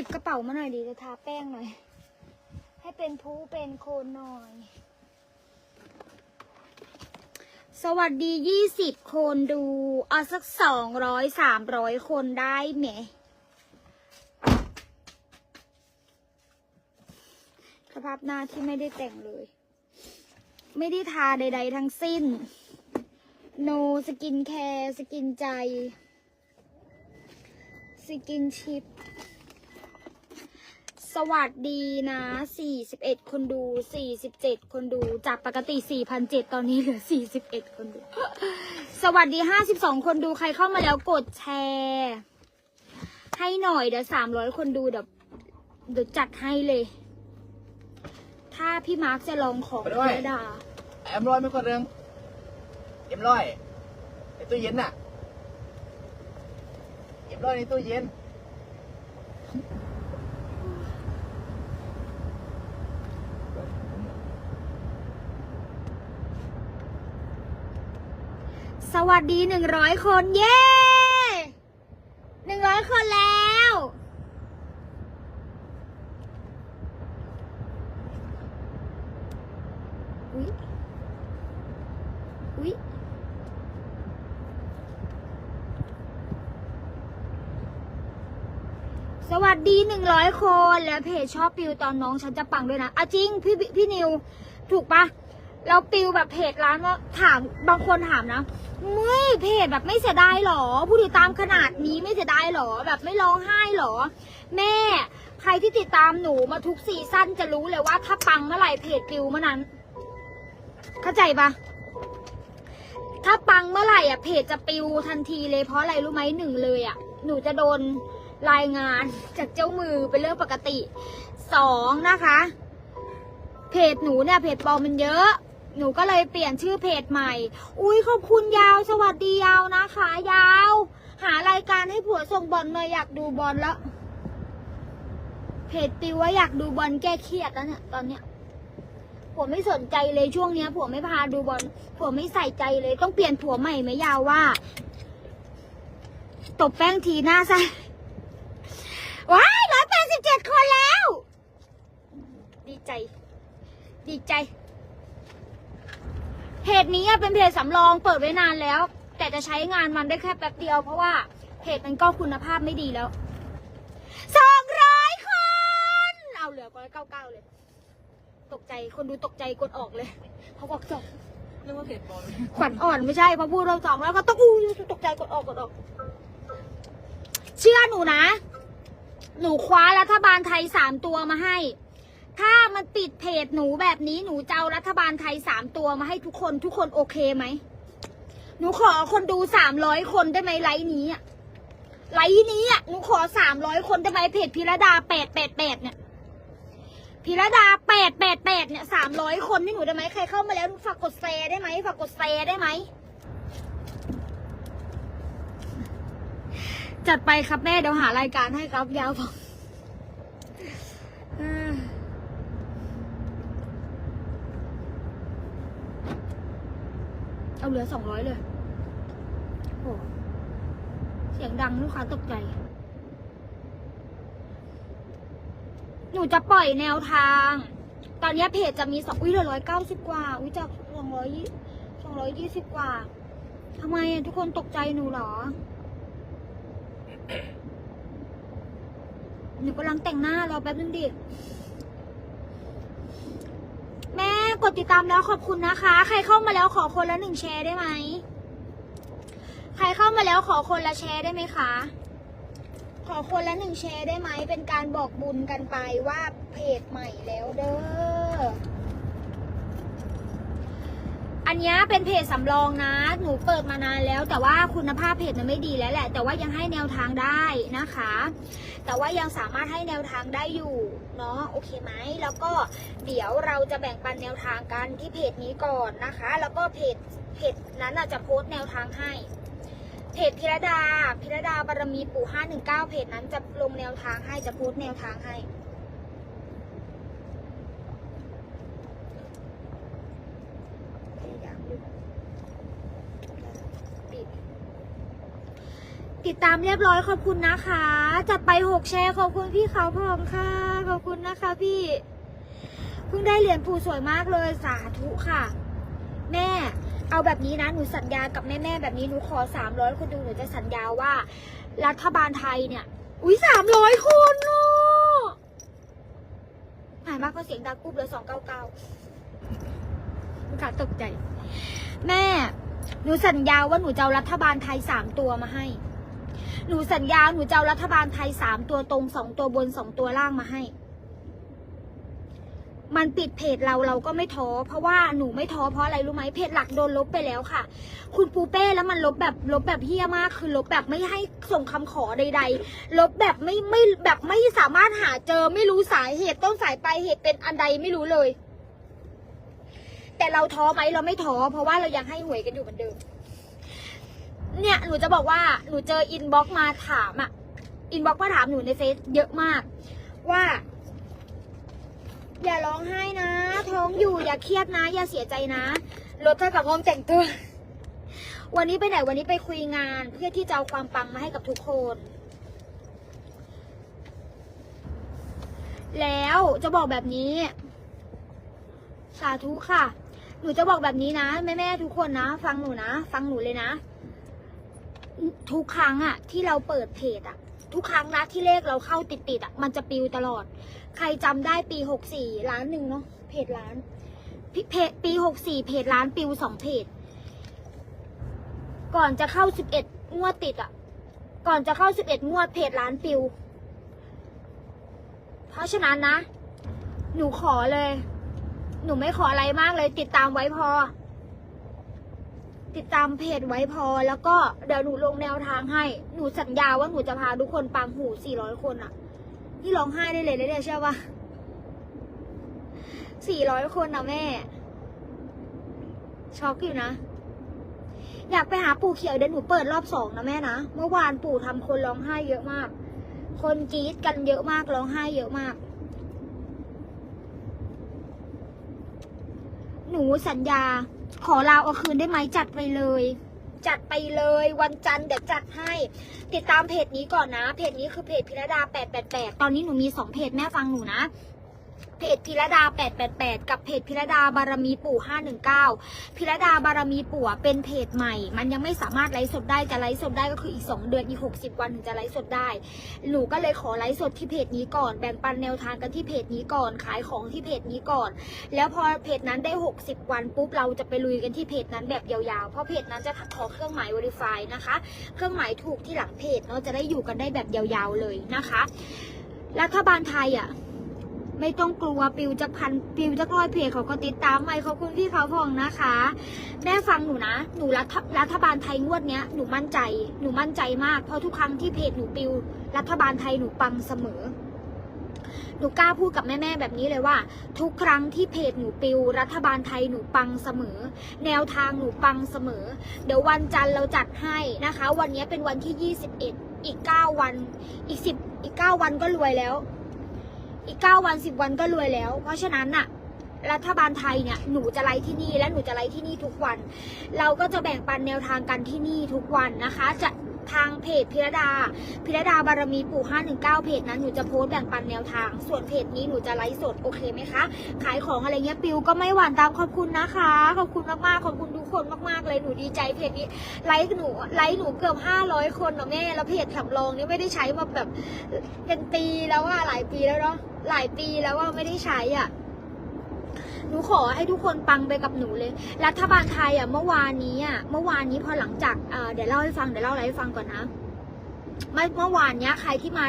ยิบกระเป๋ามาหน่อยดีจะทาแป้งหน่อย ให้เป็นผู้เป็นโคนหน่อย สวัสดียี่สิบคนดู เอาสักสองร้อยสามร้อยคนได้ไหม สภาพหน้าที่ไม่ได้แต่งเลย ไม่ได้ทาใด ๆ ทั้งสิ้น no สกินแคร์ สกินใจ สกินชิป วัสดีนะ 41 คนดู 47 คนดู จากปกติ 4,007 ตอนนี้เหลือ 41 คนดู สวัสดี 52 คนดูใครเข้ามาแล้วกดแชร์ ให้หน่อยเดี๋ยว 300 คนดูเดี๋ยวเดี๋ยวจัดให้เลย ถ้าพี่มาร์คจะลองของไปด้วยธรรมดา แอมร้อยไม่คนเรื่องเอ็มร้อยในตู้เย็นน่ะเอ็มร้อยในตู้เย็น วัสดีหนึ่งร้อยคน เย้หนึ่งร้อยคนแล้ว อุ๊ย อุ๊ยสวัสดีหนึ่งร้อยคน แล้วเพจชอบปิวตอนน้องฉันจะปังด้วยนะอะจริง พี่พี่นิว ถูกปะ เราปิวแบบเพจร้านว่าถามบางคนถามนะไม่เพจแบบไม่เสียดายหรอ ผู้ติดตามขนาดนี้ไม่เสียดายหรอ แบบไม่ร้องไห้หรอ แม่ ใครที่ติดตามหนูมาทุกซีซั่นจะรู้เลยว่า ถ้าปังเมื่อไหร่เพจปิวเมื่อนั้น เข้าใจปะถ้าปังเมื่อไหร่อะเพจจะปิวทันทีเลยเพราะอะไรรู้ไหมหนึ่งเลยอะ หนูจะโดนรายงานจากเจ้ามือเป็นเรื่องปกติสองนะคะ เพจหนูเนี่ยเพจปลอมมันเยอะ หนูก็เลยเปลี่ยนชื่อเพจใหม่ อุ้ยขอบคุณยาว สวัสดียาวนะคะ ยาว หารายการให้ผัวส่งบอลเลยอยากดูบอลแล้ว เพจติวว่าอยากดูบอลแก้เครียดแล้วเนี่ยตอนเนี้ยผัวไม่สนใจเลยช่วงเนี้ยผัวไม่พาดูบอลผัวไม่ใส่ใจเลยต้องเปลี่ยนผัวใหม่ไหมยาวว่า ตบแป้งทีหน้าซะว้ายร้อยแปดสิบเจ็ดคนแล้ว ดีใจ ดีใจ เพจนี้อะเป็นเพจสำรองเปิดไว้นานแล้ว แต่จะใช้งานมันได้แค่แป๊บเดียว เพราะว่าเพจมันก็คุณภาพไม่ดีแล้วสองร้อยคน เอาเหลือร้อยเก้าเก้าเลย ตกใจคนดูตกใจกดออกเลยเขาบอกจบนึกว่าเพจปลอมขวัญอ่อนไม่ใช่พอพูดเราสองแล้วก็ต้องอู้ตกใจกดออกกดออก เชื่อหนูนะ หนูคว้ารัฐบาลไทยสามตัวมาให้ ถ้ามันปิดเพจหนูแบบนี้หนูจะเอารัฐบาลไทยสามตัวมาให้ทุกคนทุกคนโอเคไหม หนูขอคนดูสามร้อยคนได้ไหมไลฟ์นี้อะไลฟ์นี้อะหนูขอสามร้อยคนได้ไหมเพจพิรดาแปดแปดแปดเนี่ยพิรดาแปดแปดแปดเนี่ยสามร้อยคนนี่หนูได้ไหมใครเข้ามาแล้วหนูฝากกดแชร์ได้ไหมฝากกดแชร์ได้ไหมจัดไปครับแม่เดี๋ยวหารายการให้ครับยาวบอา เอาเหลือสองร้อยเลยโอ้เสียงดังลูกค้าตกใจ หนูจะปล่อยแนวทาง ตอนนี้เพจจะมีสองอุ้ยเหลือร้อยเก้าสิบกว่า อุ้ยจากสองร้อยสองร้อยยี่สิบกว่าทำไมทุกคนตกใจหนูหรอ หนูกำลังแต่งหน้ารอแป๊บนึงดิ แม่ กดติดตามแล้วขอบคุณนะคะ ใครเข้ามาแล้วขอคนละหนึ่งแชร์ได้ไหม ใครเข้ามาแล้วขอคนละแชร์ได้ไหมคะ ขอคนละหนึ่งแชร์ได้ไหม เป็นการบอกบุญกันไปว่าเพจใหม่แล้วเด้อ อันนี้เป็นเพจสำรองนะ หนูเปิดมานานแล้ว แต่ว่าคุณภาพเพจมันไม่ดีแล้วแหละ แต่ว่ายังให้แนวทางได้นะคะ แต่ว่ายังสามารถให้แนวทางได้อยู่เนาะโอเคไหมแล้วก็เดี๋ยวเราจะแบ่งปันแนวทางกันที่เพจนี้ก่อนนะคะ แล้วก็เพจเพจนั้นอาจจะโพสต์แนวทางให้เพจพิรดาพิรดาบารมีปู่ห้าหนึ่งเก้าเพจนั้นจะลงแนวทางให้จะโพสต์แนวทางให้ พยายามอยู่ปิด ติดตามเรียบร้อยขอบคุณนะคะจัดไปหกแชร์ขอบคุณพี่เขาพองค่ะ ขอบคุณนะคะพี่เพิ่งได้เหรียญปูสวยมากเลยสาธุค่ะ แม่เอาแบบนี้นะหนูสัญญากับแม่แม่แบบนี้หนูขอสามร้อยคนดูหนูจะสัญญาว่า รัฐบาลไทยเนี่ย อุ้ยสามร้อยคนเนาะหายมากก็เสียงดังปุ๊บเลยสองเก้าเก้าค่ะตกใจ แม่ หนูสัญญาว่าหนูจะเอารัฐบาลไทยสามตัวมาให้ หนูสัญญาหนูจะเอารัฐบาลไทยสามตัวตรงสองตัวบนสองตัวล่างมาให้ มันปิดเพจเราเราก็ไม่ท้อเพราะว่าหนูไม่ท้อเพราะอะไรรู้ไหมเพจหลักโดนลบไปแล้วค่ะ คุณปูเป้แล้วมันลบแบบลบแบบเฮี้ยมากคือลบแบบไม่ให้ส่งคำขอใด ๆ ลบแบบไม่ไม่แบบไม่สามารถหาเจอไม่รู้สาเหตุต้นสายปลายเหตุเป็นอันใดไม่รู้เลย แต่เราท้อไหมเราไม่ท้อเพราะว่าเรายังให้หวยกันอยู่เหมือนเดิม เนี่ยหนูจะบอกว่าหนูเจออินบ็อกมาถามอะอินบ็อกมาถามหนูในเฟซเยอะมาก ว่า อย่าร้องไห้นะท้องอยู่อย่าเครียดนะ อย่าเสียใจนะลดเท่ากับห้องแต่งตัววันนี้ไปไหนวันนี้ไปคุยงาน เพื่อที่จะเอาความปังมาให้กับทุกคน แล้วจะบอกแบบนี้ สาธุค่ะ หนูจะบอกแบบนี้นะแม่แม่ทุกคนนะ ฟังหนูนะ ฟังหนูเลยนะ ทุกครั้งอะที่เราเปิดเพจอะทุกครั้งนะที่เลขเราเข้าติดติดอะมันจะปิวตลอด ใครจำได้ปีหกสี่ล้านหนึ่งเนาะเพจล้านพิเพจปีหกสี่เพจล้านปิวสองเพจ ก่อนจะเข้าสิบเอ็ดงวดติดอะก่อนจะเข้าสิบเอ็ดงวดเพจล้านปิว เพราะฉะนั้นนะ หนูขอเลย หนูไม่ขออะไรมากเลยติดตามไว้พอ ติดตามเพจไว้พอแล้วก็เดี๋ยวหนูลงแนวทางให้ หนูสัญญาว่าหนูจะพาทุกคนปังหูสี่ร้อยคนอะนี่ร้องไห้ได้เลยนะเนี่ยเชื่อปะสี่ร้อยคนนะแม่ ช็อกอยู่นะ อยากไปหาปู่เขียวเดี๋ยวหนูเปิดรอบสองนะแม่นะ เมื่อวานปู่ทำคนร้องไห้เยอะมาก คนกรี๊ดกันเยอะมากร้องไห้เยอะมากหนูสัญญา ขอลาเอาคืนได้ไหมจัดไปเลย จัดไปเลยวันจันทร์เดี๋ยวจัดให้ ติดตามเพจนี้ก่อนนะ เพจนี้คือเพจพิรดา 888 ตอนนี้หนูมีสองเพจแม่ฟังหนูนะ เพจพิรดา 888 กับเพจพิรดาบารมีปู่ 519 พิรดาบารมีปู่เป็นเพจใหม่ มันยังไม่สามารถไลฟ์สดได้ จะไลฟ์สดได้ก็คืออีก 2 เดือน อีก 60 วันถึงจะไลฟ์สดได้ หนูก็เลยขอไลฟ์สดที่เพจนี้ก่อน แบ่งปันแนวทางกันที่เพจนี้ก่อน ขายของที่เพจนี้ก่อน แล้วพอเพจนั้นได้ 60 วันปุ๊บ เราจะไปลุยกันที่เพจนั้นแบบยาวๆ เพราะเพจนั้นจะขอเครื่องหมาย Verify นะคะ เครื่องหมายถูกที่หลังเพจเนาะ จะได้อยู่กันได้แบบยาวๆเลยนะคะ รัฐบาลไทยอะ ไม่ต้องกลัวปิวจะพันปิวจะร้อยเพจเขาก็ติดตามใหม่ขอบคุณพี่เขาพองนะคะ แม่ฟังหนูนะ หนูรัฐรัฐบาลไทยงวดเนี้ยหนูมั่นใจ หนูมั่นใจมาก เพราะทุกครั้งที่เพจหนูปิว รัฐบาลไทยหนูปังเสมอหนูกล้าพูดกับแม่ๆแบบนี้เลยว่า ทุกครั้งที่เพจหนูปิว รัฐบาลไทยหนูปังเสมอ แนวทางหนูปังเสมอ เดี๋ยววันจันทร์เราจัดให้นะคะ วันนี้เป็นวันที่ 21 อีก 9 วันอีก 10 อีก 9 วันก็รวยแล้ว อีก 9 วัน 10 วันก็รวยแล้ว เพราะฉะนั้นน่ะ รัฐบาลไทยเนี่ย หนูจะไลฟ์ที่นี่และหนูจะไลฟ์ที่นี่ทุกวัน เราก็จะแบ่งปันแนวทางกันที่นี่ทุกวันนะคะ จะ ทางเพจพิรดา พิรดาบารมีปู่519 เพจนั้นหนูจะโพสต์แบ่งปันแนวทาง ส่วนเพจนี้หนูจะไลฟ์สดโอเคไหมคะ ขายของอะไรเงี้ยปิวก็ไม่หวานตามขอบคุณนะคะ ขอบคุณมากๆ ขอบคุณทุกคนมากๆ เลยหนูดีใจเพจนี้ไลค์หนูไลค์หนูเกือบ 500 คนเนาะแม่ แล้วเพจสำรองนี่ไม่ได้ใช้มาแบบเป็นปีแล้วว่าหลายปีแล้วเนาะหลายปีแล้วว่าไม่ได้ใช้อะ หนูขอให้ทุกคนปังไปกับหนูเลย รัฐบาลไทยอะเมื่อวานนี้อะเมื่อวานนี้พอหลังจากเดี๋ยวเล่าให้ฟังเดี๋ยวเล่าอะไรให้ฟังก่อนนะเมื่อเมื่อวานเนี้ยใครที่มา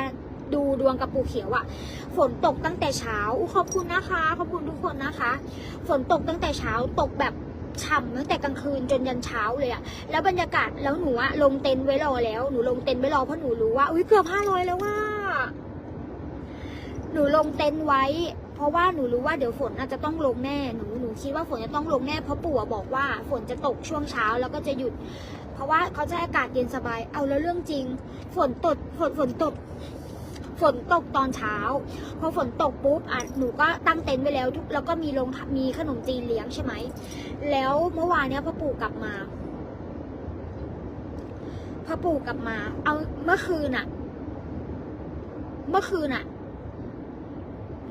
ดูดวงกับปู่เขียวอะฝนตกตั้งแต่เช้าอขอบคุณนะคะ ขอบคุณทุกคนนะคะ ฝนตกตั้งแต่เช้าตกแบบฉ่ำตั้งแต่กลางคืนจนยันเช้าเลยอะแล้วบรรยากาศแล้วหนูอะลงเต็นท์ไว้รอแล้วหนูลงเต็นท์ไว้รอเพราะหนูรู้ว่าอุ้ยเกือบห้าร้อยแล้วว่า หนูลงเต็นท์ไว้ เพราะว่าหนูรู้ว่าเดี๋ยวฝนอาจจะต้องลงแน่หนูหนูคิดว่าฝนจะต้องลงแน่เพราะปู่บอกว่าฝนจะตกช่วงเช้าแล้วก็จะหยุด เพราะว่าเขาจะให้อากาศเย็นสบาย เอาแล้วเรื่องจริง ฝนตกฝนฝนตกฝนตกตอนเช้า พอฝนตกปุ๊บอะหนูก็ตั้งเต็นท์ไว้แล้วทุกแล้วก็มีลงมีขนมจีนเลี้ยงใช่ไหม แล้วเมื่อวานเนี้ยพ่อปู่กลับมาพพอปู่กลับมา เอาเมื่อคืนอะเมื่อคืนอะ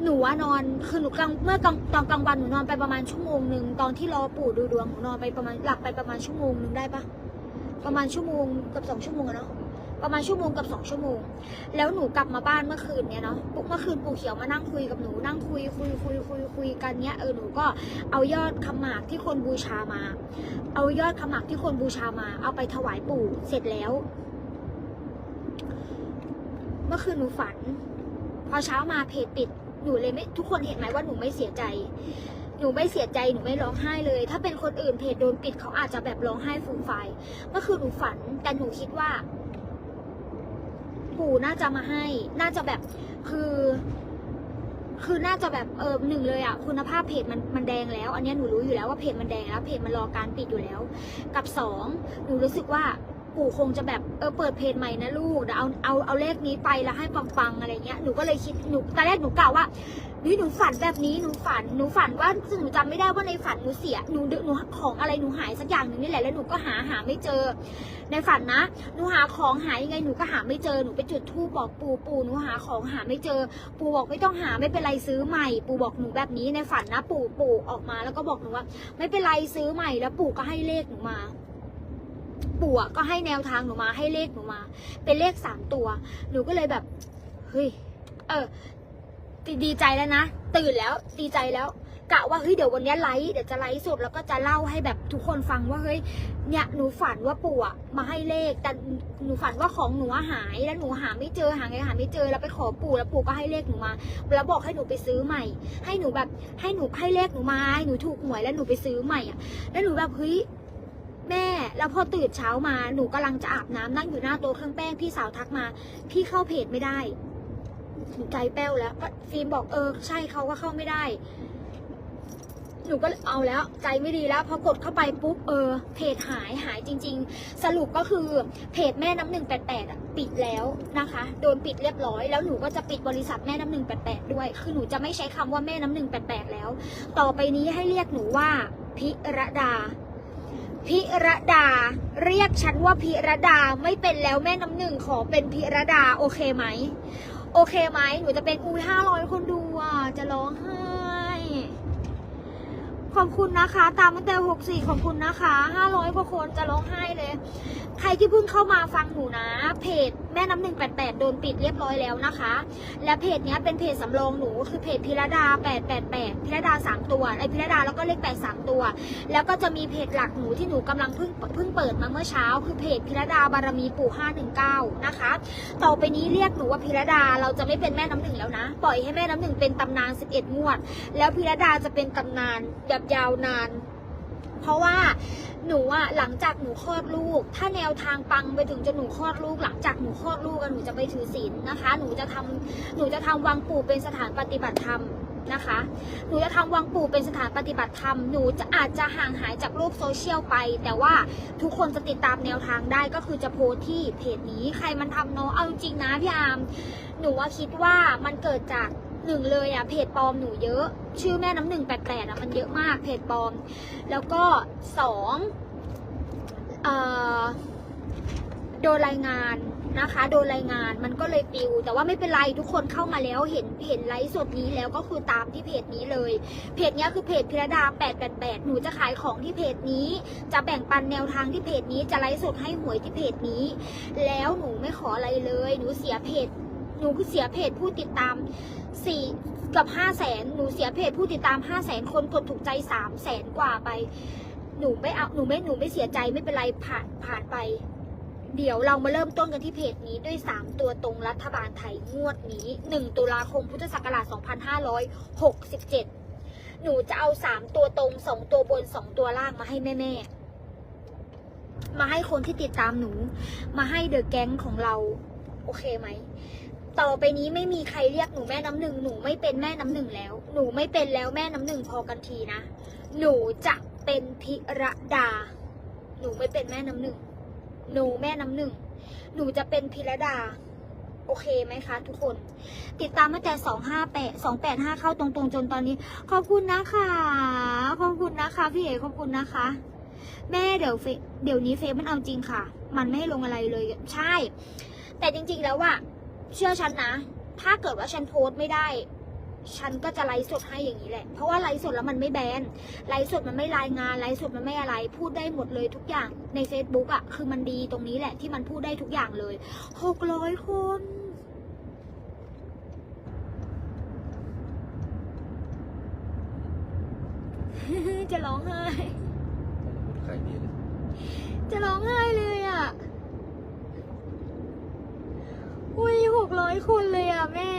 หนูว่านอนคือหนูกลางเมื่อกลางตอนกลางวันหนูนอนไปประมาณชั่วโมงหนึ่งตอนที่รอปู่ดูดวงหนูนอนไปประมาณหลับไปประมาณชั่วโมงหนึ่งได้ปะประมาณชั่วโมงกับสองชั่วโมงอะเนาะประมาณชั่วโมงกับสองชั่วโมง แล้วหนูกลับมาบ้านเมื่อคืนเนี่ยเนาะปุ๊บเมื่อคืนปู่เขียวมานั่งคุยกับหนูนั่งคุยคุยคุยคุยคุยกันเนี้ยเออหนูก็เอายอดคำหมากที่คนบูชามา เอายอดคำหมากที่คนบูชามา เอาไปถวายปู่เสร็จแล้ว เมื่อคืนหนูฝัน พอเช้ามาเพจปิด หนูเลยไม่ทุกคนเห็นไหมว่าหนูไม่เสียใจ หนูไม่เสียใจหนูไม่ร้องไห้เลย ถ้าเป็นคนอื่นเพจโดนปิดเขาอาจจะแบบร้องไห้ฟูมไฟเมื่อคืนหนูฝันแต่หนูคิดว่า ปู่น่าจะมาให้ น่าจะแบบคือคือน่าจะแบบเออหนึ่งเลยอะคุณภาพเพจมันมันแดงแล้ว อันนี้หนูรู้อยู่แล้วว่าเพจมันแดงแล้วเพจมันรอการปิดอยู่แล้ว กับสองหนูรู้สึกว่า ปู่คงจะแบบเออเปิดเพจใหม่นะลูกเดี๋ยวเอาเอาเอาเลขนี้ไปแล้วให้ปังๆอะไรเงี้ยหนูก็เลยคิดหนูตอนแรกหนูกล่าวว่านี่หนูฝันแบบนี้หนูฝันหนูฝันว่าซึ่งหนูจำไม่ได้ว่าในฝันหนูเสียหนูหนูของอะไรหนูหายสักอย่างหนึ่งนี่แหละแล้วหนูก็หาหาไม่เจอ ในฝันนะหนูหาของหายยังไงหนูก็หาไม่เจอหนูไปจุดธูปบอกปู่ปู่หนูหาของหาไม่เจอ ปู่บอกไม่ต้องหาไม่เป็นไรซื้อใหม่ ปู่บอกหนูแบบนี้ในฝันนะ ปู่ปู่ออกมาแล้วก็บอกหนูว่า ไม่เป็นไรซื้อใหม่แล้วปู่ก็ให้เลขหนูมา ปู่อะก็ให้แนวทางหนูมาให้เลขหนูมา เป็นเลขสามตัว หนูก็เลยแบบเฮ้ยเออดีดีใจแล้วนะ ตื่นแล้วดีใจแล้วกะว่าเฮ้ยเดี๋ยววันนี้ไลฟ์เดี๋ยวจะไลฟ์สดแล้วก็จะเล่าให้แบบทุกคนฟังว่าเฮ้ยเนี่ยหนูฝันว่าปู่อะมาให้เลข แต่หนูฝันว่าของหนูหายแล้วหนูหาไม่เจอหาไงหาไม่เจอแล้วไปขอปู่แล้วปู่ก็ให้เลขหนูมา แล้วบอกให้หนูไปซื้อใหม่ ให้หนูแบบให้หนูให้เลขหนูมาให้หนูถูกหวยแล้วหนูไปซื้อใหม่อะแล้วหนูแบบเฮ้ย แม่ แล้วพอตื่นเช้ามาหนูกำลังจะอาบน้ำนั่งอยู่หน้าโต๊ะเครื่องแป้งพี่สาวทักมา พี่เข้าเพจไม่ได้หนูใจแป้วแล้วฟิล์มบอกเออใช่เขาก็เข้าไม่ได้ หนูก็เอาแล้ว ใจไม่ดีแล้วพอกดเข้าไปปุ๊บเออ เพจหายหายจริง ๆ สรุปก็คือเพจแม่น้ำหนึ่งแปดแปดปิดแล้วนะคะ โดนปิดเรียบร้อย แล้วหนูก็จะปิดบริษัทแม่น้ำหนึ่งแปดแปดด้วย คือหนูจะไม่ใช้คำว่าแม่น้ำหนึ่งแปดแปดแล้ว ต่อไปนี้ให้เรียกหนูว่าพิรดา พิรดา เรียกฉันว่าพิรดาไม่เป็นแล้วแม่น้ำหนึ่งขอเป็นพิรดาโอเคไหม โอเคไหมหนูจะเป็นอุ้ยห้าร้อยคนดูอะจะร้องไห้ ขอบคุณนะคะ ตามตั้งแต่หกสี่ขอบคุณนะคะห้าร้อยกว่าคนจะร้องไห้เลย ใครที่เพิ่งเข้ามาฟังหนูนะ เพจแม่น้ำหนึ่งแปดแปดโดนปิดเรียบร้อยแล้วนะคะ และเพจเนี้ยเป็นเพจสำรองหนูคือเพจพิรดาแปดแปดแปดพิรดาสามตัวไอพิรดาแล้วก็เลขแปดสามตัว แล้วก็จะมีเพจหลักหนูที่หนูกำลังเพิ่งเพิ่งเปิดมาเมื่อเช้า คือเพจพิรดาบารมีปู่ห้าหนึ่งเก้านะคะ ต่อไปนี้เรียกหนูว่าพิรดาเราจะไม่เป็นแม่น้ำหนึ่งแล้วนะ ปล่อยให้แม่น้ำหนึ่งเป็นตำนานสิบเอ็ดงวด แล้วพิรดาจะเป็นตำนานแบบยาวนาน เพราะว่าหนูอะหลังจากหนูคลอดลูก ถ้าแนวทางปังไปถึงจนหนูคลอดลูก หลังจากหนูคลอดลูกอะหนูจะไปถือศีลนะคะ หนูจะทำหนูจะทำวังปู่เป็นสถานปฏิบัติธรรมนะคะ หนูจะทำวังปู่เป็นสถานปฏิบัติธรรม หนูจะอาจจะห่างหายจากโลกโซเชียลไป แต่ว่าทุกคนจะติดตามแนวทางได้ก็คือจะโพสที่เพจนี้ ใครมันทำเนาะ เอาจริงนะพี่อาม หนูว่าคิดว่ามันเกิดจาก หนึ่งเลยอะเพจปลอมหนูเยอะ ชื่อแม่น้ำหนึ่งแปดแปดอะมันเยอะมากเพจปลอม แล้วก็สองอโดนรายงานนะคะ โดนรายงานมันก็เลยปิว แต่ว่าไม่เป็นไรทุกคนเข้ามาแล้วเห็นเห็นไลฟ์สดนี้แล้วก็คือตามที่เพจนี้เลย เพจเนี้ยคือเพจพิรดา 888 หนูจะขายของที่เพจนี้ จะแบ่งปันแนวทางที่เพจนี้ จะไลฟ์สดให้หวยที่เพจนี้ แล้วหนูไม่ขออะไรเลย หนูเสียเพจ หนูเสียเพจผู้ติดตามสี่กับห้าแสนหนูเสียเพจผู้ติดตามห้าแสนคนกดถูกใจสามแสนกว่าไป หนูไม่เอาหนูไม่หนูไม่เสียใจไม่เป็นไรผ่านผ่านไป เดี๋ยวเรามาเริ่มต้นกันที่เพจนี้ด้วย 3 ตัวตรงรัฐบาลไทยงวดนี้ 1 ตุลาคมพุทธศักราช 2567 หนูจะเอา 3 ตัวตรง 2 ตัวบน 2 ตัวล่างมาให้แม่ๆมาให้คนที่ติดตามหนู มาให้เดอะแก๊งของเรา โอเคไหม ต่อไปนี้ไม่มีใครเรียกหนูแม่น้ำหนึ่งหนูไม่เป็นแม่น้ำหนึ่งแล้ว หนูไม่เป็นแล้วแม่น้ำหนึ่งพอกันทีนะ หนูจะเป็นพิรดา หนูไม่เป็นแม่น้ำหนึ่งหนูแม่น้ำหนึ่งหนูจะเป็นพิรดา โอเคไหมคะทุกคน ติดตามมาแต่สองห้าแปดสองแปดห้าเข้าตรงๆจนตอนนี้ ขอบคุณนะคะ ขอบคุณนะคะ พี่เอ๋ขอบคุณนะคะ แม่เดี๋ยวเฟเดี๋ยวนี้เฟซมันเอาจริงค่ะ มันไม่ให้ลงอะไรเลยใช่ แต่จริงๆแล้วอะ เชื่อฉันนะ ถ้าเกิดว่าฉันโพสต์ไม่ได้ ฉันก็จะไลฟ์สดให้อย่างนี้แหละ เพราะว่าไลฟ์สดแล้วมันไม่แบน ไลฟ์สดมันไม่รายงาน ไลฟ์สดมันไม่อะไร พูดได้หมดเลยทุกอย่างใน Facebook อะคือมันดีตรงนี้แหละที่มันพูดได้ทุกอย่างเลย หกร้อยคน จะร้องไห้ขายดีเลย จะร้องไห้เลยอะ อุ้ยหกร้อยคนเลยอะแม่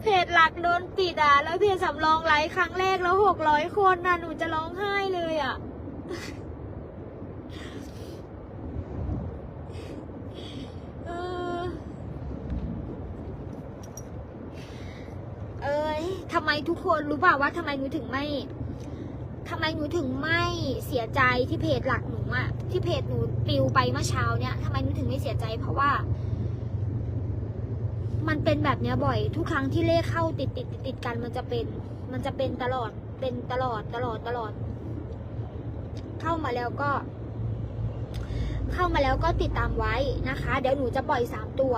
เพจหลักโดนปิดอะ แล้วเพจสำรองไลฟ์ครั้งแรกแล้วหกร้อยคนน่ะหนูจะร้องไห้เลยอะ เออเอ้ยทำไมทุกคนรู้เปล่าว่าทำไมหนูถึงไม่ ทำไมหนูถึงไม่เสียใจที่เพจหลักหนูอะที่เพจหนูปิวไปเมื่อเช้าเนี่ยทำไมหนูถึงไม่เสียใจ เพราะว่า มันเป็นแบบเนี้ยบ่อย ทุกครั้งที่เลขเข้าติดติดติดติดกันมันจะเป็น มันจะเป็นตลอด เป็นตลอดตลอดตลอด เข้ามาแล้วก็ เข้ามาแล้วก็ติดตามไว้นะคะ เดี๋ยวหนูจะปล่อยสามตัว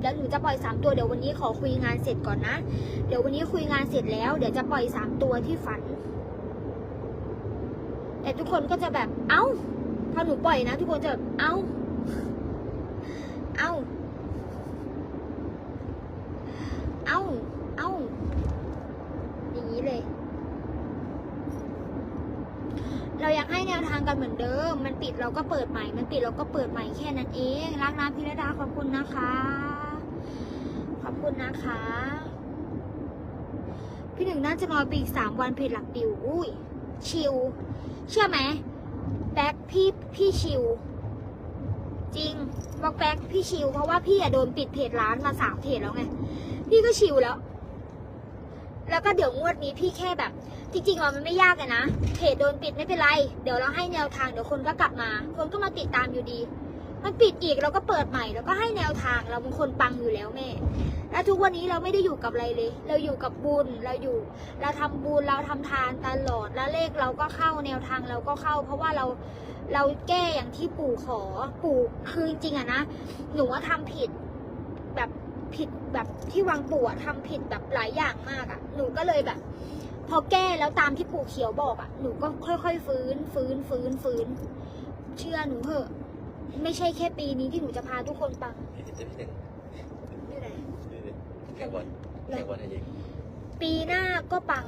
เดี๋ยวหนูจะปล่อยสามตัวเดี๋ยววันนี้ขอคุยงานเสร็จก่อนนะ เดี๋ยววันนี้คุยงานเสร็จแล้ว เดี๋ยวจะปล่อยสามตัวที่ฝัน แต่ทุกคนก็จะแบบ เอ้าพอหนูปล่อยนะ ทุกคนจะแบบเอ้า เอ้า เอ้า เอ้า อย่างนี้เลย เราอยากให้แนวทางกันเหมือนเดิม มันปิดเราก็เปิดใหม่ มันปิดเราก็เปิดใหม่แค่นั้นเอง รักนะพิรดาขอบคุณนะคะ ขอบคุณนะคะพี่หนึ่งน่าจะนอนไปอีกสามวันเพจหลักปิวอุ้ย ชิล เชื่อไหมแบ็คพี่พี่ชิว จริงบอกแบ็คพี่ชิว เพราะว่าพี่อะโดนปิดเพจร้านมาสามเพจแล้วไง พี่ก็ชิวแล้ว แล้วก็เดี๋ยวงวดนี้พี่แค่แบบ จริงๆอะมันไม่ยากเลยนะเพจโดนปิดไม่เป็นไร เดี๋ยวเราให้แนวทางเดี๋ยวคนก็กลับมา คนก็มาติดตามอยู่ดี มันปิดอีกเราก็เปิดใหม่แล้วก็ให้แนวทางเราเป็นคนปังอยู่แล้วแม่ แล้วทุกวันนี้เราไม่ได้อยู่กับอะไรเลย เราอยู่กับบุญเราอยู่ เราทำบุญเราทำทานตลอดแล้วเลขเราก็เข้าแนวทางเราก็เข้า เพราะว่าเราเราแก้อย่างที่ปู่ขอปู่คือจริงๆอะนะหนูว่าทำผิดแบบผิดแบบที่วางปู่อะทำผิดแบบหลายอย่างมากอะหนูก็เลยแบบ พอแก้แล้วตามที่ปู่เขียวบอกอะหนูก็ค่อยๆฟื้นฟื้นฟื้นฟื้น เชื่อหนูเถอะ ไม่ใช่แค่ปีนี้ที่หนูจะพาทุกคนปังพี่จะพี่หนึ่งนี่แหละแข่งบอลแข่งบอลให้ยิงปีหน้าก็ปัง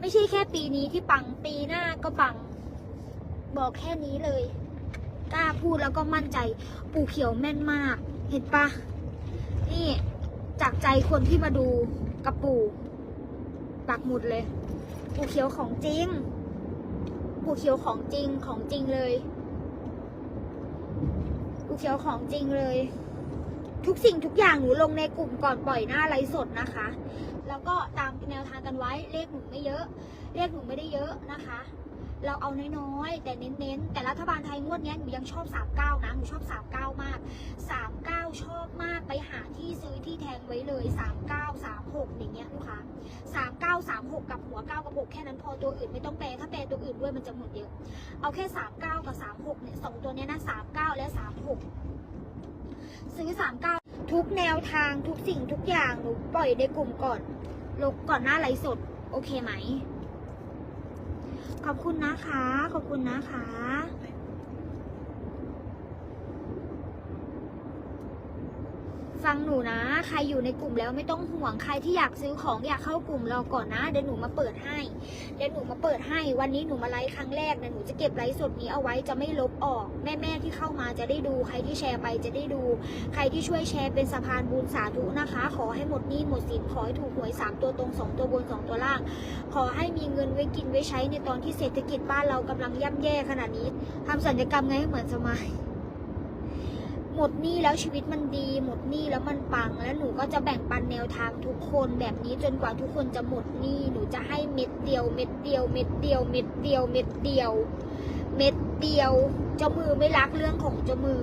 ไม่ใช่แค่ปีนี้ที่ปัง ปีหน้าก็ปัง บอกแค่นี้เลย กล้าพูดแล้วก็มั่นใจ ปู่เขียวแม่นมาก เห็นปะนี่จากใจคนที่มาดูกับปู่ปักหมุดเลย ปู่เขียวของจริง ปู่เขียวของจริงของจริงเลยปู่ เขียวของจริงเลย ทุกสิ่งทุกอย่างหนูลงในกลุ่มก่อนปล่อยหน้าไลฟ์สดนะคะ แล้วก็ตามแนวทางกันไว้เลขหนูไม่เยอะ เลขหนูไม่ได้เยอะนะคะ เราเอาน้อยๆแต่เน้นๆ แต่รัฐบาลไทยงวดนี้หนูยังชอบ 39 นะ หนูชอบ 39 มาก 39 ชอบมากไปหาที่ซื้อที่แทงไว้เลย 39 36 อย่างเงี้ยลูกค้า39 36 กับหัว 9 กับ 6 แค่นั้นพอตัวอื่นไม่ต้องแปลถ้าแปลตัวอื่นด้วยมันจะหมดเยอะ เอาแค่ 39 กับ 36 เนี่ยสองตัวเนี้ยนะ 39 และ 36 ซื้อ 39 ทุกแนวทางทุกสิ่งทุกอย่างหนูปล่อยในกลุ่มก่อนลงก่อนหน้าไลฟ์สด โอเคไหม ขอบคุณนะคะ ขอบคุณนะคะ ฟังหนูนะ ใครอยู่ในกลุ่มแล้วไม่ต้องห่วงใครที่อยากซื้อของอยากเข้ากลุ่มเราก่อนนะเดี๋ยวหนูมาเปิดให้เดี๋ยวหนูมาเปิดให้ วันนี้หนูมาไลฟ์ครั้งแรกนะหนูจะเก็บไลฟ์สดนี้เอาไว้จะไม่ลบออก แม่ๆที่เข้ามาจะได้ดู ใครที่แชร์ไปจะได้ดู ใครที่ช่วยแชร์เป็นสะพานบุญสาธุนะคะ ขอให้หมดหนี้หมดสินขอให้ถูกหวยสามตัวตรงสองตัวบนสองตัวล่าง ขอให้มีเงินไว้กินไว้ใช้ในตอนที่เศรษฐกิจบ้านเรากำลังย่ำแย่ขนาดนี้ทำสัญญกรรมไงให้เหมือนสมัย หมดหนี้แล้วชีวิตมันดี หมดหนี้แล้วมันปัง แล้วหนูก็จะแบ่งปันแนวทางทุกคนแบบนี้จนกว่าทุกคนจะหมดหนี้หนูจะให้เม็ดเดียว เม็ดเดียว เม็ดเดียว เม็ดเดียว เม็ดเดียว เม็ดเดียวเจ้ามือไม่รักเรื่องของเจ้ามือ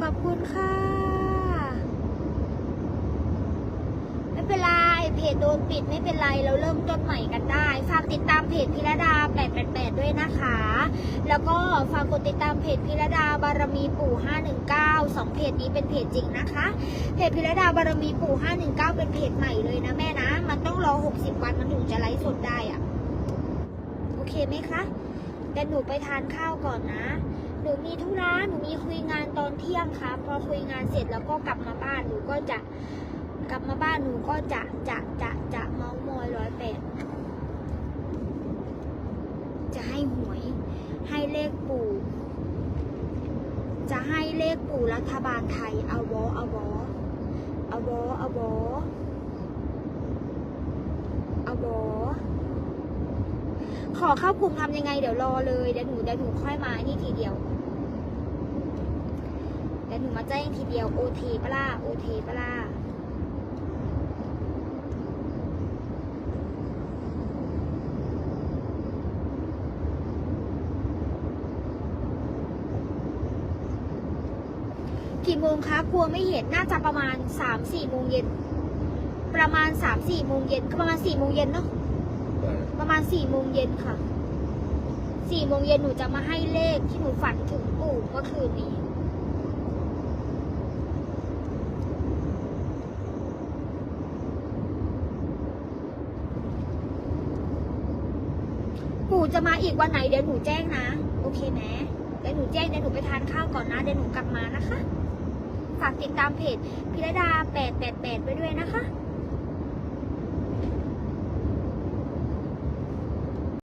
ขอบคุณค่ะ ไม่เป็นไรเพ จโดนปิดไม่เป็นไรเราเริ่มต้นใหม่กันได้ ฝากติดตามเพจพิรดา 888 ด้วยนะคะ แล้วก็ฝากกดติดตามเพจพิรดาบารมีปู่ 519สองเพจนี้เป็นเพจจริงนะคะ เพจพิรดาบารมีปู่ 519 เป็นเพจใหม่เลยนะแม่นะ มันต้องรอ 60 วันมันถึงจะไลฟ์สดได้อะโอเคไหมคะแต่หนูไปทานข้าวก่อนนะหนูมีธุระหนูมีคุยงานตอนเที่ยงครับพอคุยงานเสร็จแล้วก็กลับมาบ้านหนูก็จะ กลับมาบ้านหนูก็จะจะจะจะเมาส์มอยร้อยแปดจะให้หวย ให้เลขปู่ จะให้เลขปู่รัฐบาลไทยเอาวอเอาวอเอาวอเอาวอเอาวอขอเข้ากลุ่มทำยังไงเดี๋ยวรอเลยเดี๋ยวหนูเดี๋ยวหนูค่อยมานี่ทีเดียวเดี๋ยวหนูมาแจ้งทีเดียวโอทีปล่าโอทีปล่า กี่โมงคะกลัวไม่เห็นน่าจะประมาณสามสี่โมงเย็นประมาณสามสี่โมงเย็นก็ประมาณสี่โมงเย็นเนาะว่าประมาณสี่โมงเย็นค่ะสี่โมงเย็นหนูจะมาให้เลขที่หนูฝันถึงปู่เมื่อคืนนี้ปู่จะมาอีกวันไหนเดี๋ยวหนูแจ้งนะ โอเคไหมเดี๋ยวหนูแจ้งเดี๋ยวหนูไปทานข้าวก่อนนะเดี๋ยวหนูกลับมานะคะ ฝากติดตามเพจพิรดา888ไปด้วยนะคะ